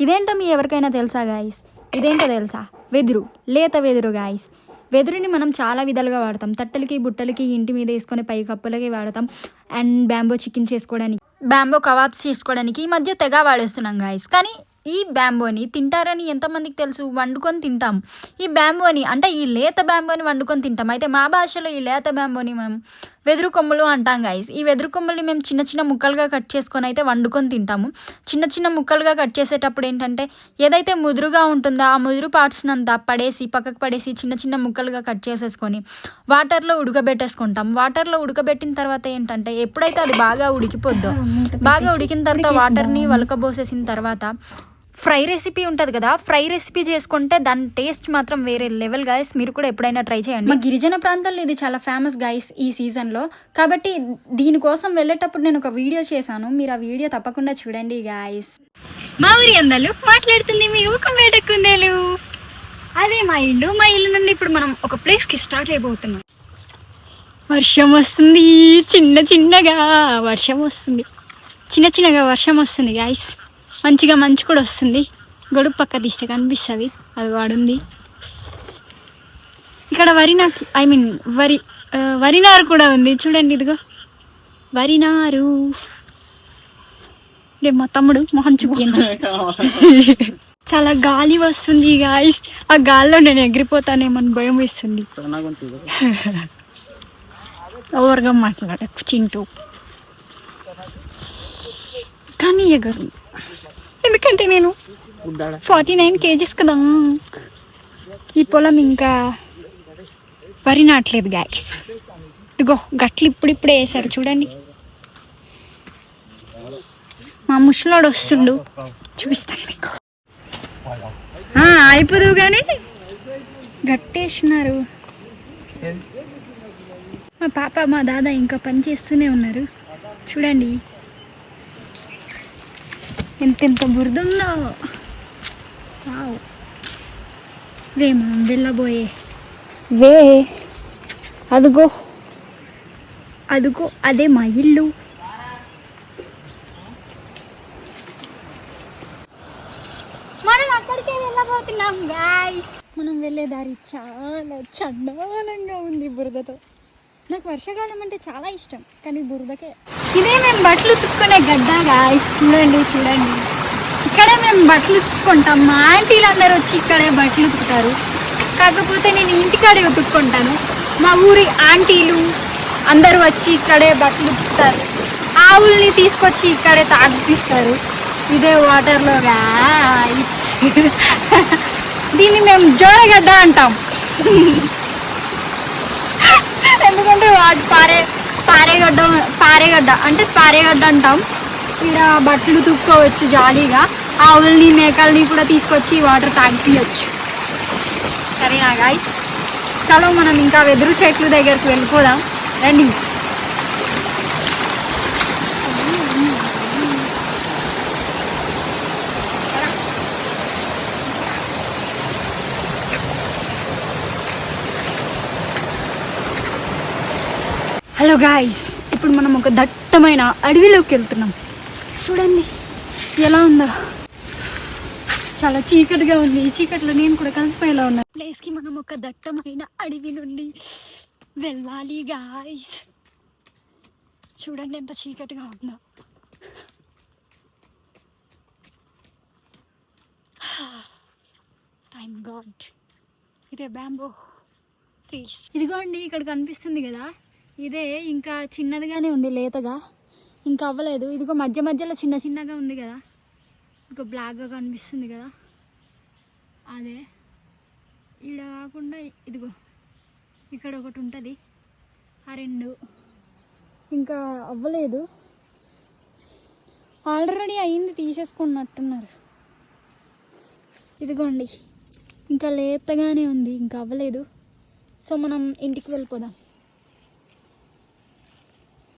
ఇదేంటో మీ ఎవరికైనా తెలుసా గాయస్ ఇదేంటో తెలుసా? వెదురు లేత వెదురు గాయస్ వెదురుని మనం చాలా విధాలుగా వాడతాం. తట్టలకి బుట్టలకి ఇంటి మీద వేసుకొని పై కప్పులకి వాడతాం. అండ్ బ్యాంబో చికెన్ చేసుకోవడానికి బ్యాంబో కబాబ్స్ చేసుకోవడానికి ఈ మధ్య తెగ వాడేస్తున్నాం గాయస్ కానీ ఈ బ్యాంబోని తింటారని ఎంతమందికి తెలుసు? వండుకొని తింటాం. ఈ బ్యాంబోని అంటే ఈ లేత బ్యాంబోని వండుకొని తింటాం. అయితే మా భాషలో ఈ లేత బ్యాంబోని మేము వెదురు కొమ్ములు అంటాం గాయస్ ఈ వెదురు కొమ్ముల్ని మేము చిన్న చిన్న ముక్కలుగా కట్ చేసుకొని అయితే వండుకొని తింటాము. చిన్న చిన్న ముక్కలుగా కట్ చేసేటప్పుడు ఏంటంటే ఏదైతే ముదురుగా ఉంటుందో ఆ ముదురు పార్ట్స్ అంతా పడేసి పక్కకు పడేసి చిన్న చిన్న ముక్కలుగా కట్ చేసేసుకొని వాటర్లో ఉడకబెట్టేసుకుంటాం. వాటర్లో ఉడకబెట్టిన తర్వాత ఏంటంటే ఎప్పుడైతే అది బాగా ఉడికిపోద్దో బాగా ఉడికిన తర్వాత వాటర్ని వలకబోసేసిన తర్వాత ఫ్రై రెసిపీ ఉంటుంది కదా ఫ్రై రెసిపీ చేసుకుంటే దాని టేస్ట్ మాత్రం వేరే లెవెల్ గాయస్ మీరు కూడా ఎప్పుడైనా ట్రై చేయండి. మా గిరిజన ప్రాంతాల్లో ఇది చాలా ఫేమస్ గాయస్ ఈ సీజన్లో కాబట్టి దీనికోసం వెళ్ళేటప్పుడు నేను ఒక వీడియో చేశాను. మీరు ఆ వీడియో తప్పకుండా చూడండి గాయస్ మా ఊరి అందలు మాట్లాడుతుంది మీ ఊకం వేటకుందేలు అదే మా ఇల్లు మా ఇల్లు నుండి ఇప్పుడు మనం ఒక ప్లేస్కి స్టార్ట్ అయిపోతున్నాం వర్షం వస్తుంది చిన్న చిన్నగా వర్షం వస్తుంది. చిన్న చిన్నగా వర్షం వస్తుంది గాయస్ మంచిగా మంచు కూడా వస్తుంది. గొడుగు పక్క తీస్తే కనిపిస్తుంది. అది వాడుంది. ఇక్కడ వరి నాటు ఐ మీన్ వరి వరి నారు కూడా ఉంది. చూడండి ఇదిగో. వరి నారు. మా తమ్ముడు మొహం చూపించండి చాలా గాలి వస్తుంది గాయస్ ఆ గాల్లో నేను ఎగిరిపోతానేమని భయం వేస్తుంది. ఓవర్గా మాట్లాడకు చింటూ. కానీ ఎగరు. ఎందుకంటే నేను ఫార్టీ నైన్ కేజీస్ కదా. ఈ పొలం ఇంకా వరి నాటలేదు గాయస్ ఇదిగో గట్లు ఇప్పుడిప్పుడే వేసారు చూడండి. మా ముసలోడు వస్తుండు చూపిస్తాను మీకు. ఆ, అయిపోదు కానీ గట్టేసినారు. మా పాప మా దాదా ఇంకా పని చేస్తూనే ఉన్నారు. చూడండి. ఎంతెంత బురద ఉందో వావ్. వే మనం వెళ్ళబోయే. వే అదుగో. అదుగో అదే మా ఇల్లు. మనం అక్కడికే వెళ్ళబోతున్నాం గాయస్ మనం వెళ్ళే దారి చాలా చండాలంగా ఉంది బురదతో. నాకు వర్షాకాలం అంటే చాలా ఇష్టం కానీ బురదకే. ఇదే మేము బట్టలు ఉతుక్కునే గడ్డ గాయస్ చూడండి చూడండి. ఇక్కడే మేము బట్టలు ఉతుక్కుంటాం. మా ఆంటీలు అందరూ వచ్చి ఇక్కడే బట్టలు ఉతుకుతారు. కాకపోతే నేను ఇంటికాడే ఉతుక్కుంటాను. మా ఊరి ఆంటీలు అందరూ వచ్చి ఇక్కడే బట్టలు ఉతుకుతారు. ఆవుల్ని తీసుకొచ్చి ఇక్కడే తాగిపిస్తారు. ఇదే వాటర్లో దీన్ని మేము జోరగడ్డ అంటాం. ఎందుకంటే వాటి పారే పారేగడ్డ పారేగడ్డ అంటే పారేగడ్డ అంటాం. ఇక్కడ బట్టలు తుక్కోవచ్చు జాలీగా. ఆవుల్ని మేకల్ని కూడా తీసుకొచ్చి వాటర్ తాగిపియచ్చు సరేనా గాయస్ చలో మనం ఇంకా వెదురు చెట్లు దగ్గరికి వెళ్ళిపోదాం. రండి. హలో గాయస్ ఇప్పుడు మనం ఒక దట్టమైన అడవిలోకి వెళ్తున్నాం. చూడండి ఎలా ఉందో. చాలా చీకటిగా ఉంది. ఈ చీకట్లో నేను కూడా కలిసిపోయేలా ఉన్నా. ప్లేస్కి మనం ఒక దట్టమైన అడవి నుండి వెళ్ళాలి గాయస్. చూడండి ఎంత చీకటిగా ఉందో. ఐమ్ గాడ్ ఇదే బ్యాంబో ట్రీస్ ఇదిగోండి ఇక్కడ కనిపిస్తుంది కదా. ఇదే ఇంకా చిన్నదిగానే ఉంది లేతగా. ఇంకా అవ్వలేదు. ఇదిగో మధ్య మధ్యలో చిన్న చిన్నగా ఉంది కదా. ఇంకో బ్లాక్గా కనిపిస్తుంది కదా. అదే. ఈడ కాకుండా ఇదిగో. ఇక్కడ ఒకటి ఉంటుంది. ఆ రెండు. ఇంకా అవ్వలేదు. ఆల్రెడీ అయింది తీసేసుకున్నట్టున్నారు. ఇదిగోండి. ఇంకా లేతగానే ఉంది. ఇంకా అవ్వలేదు. సో మనం ఇంటికి వెళ్ళిపోదాం.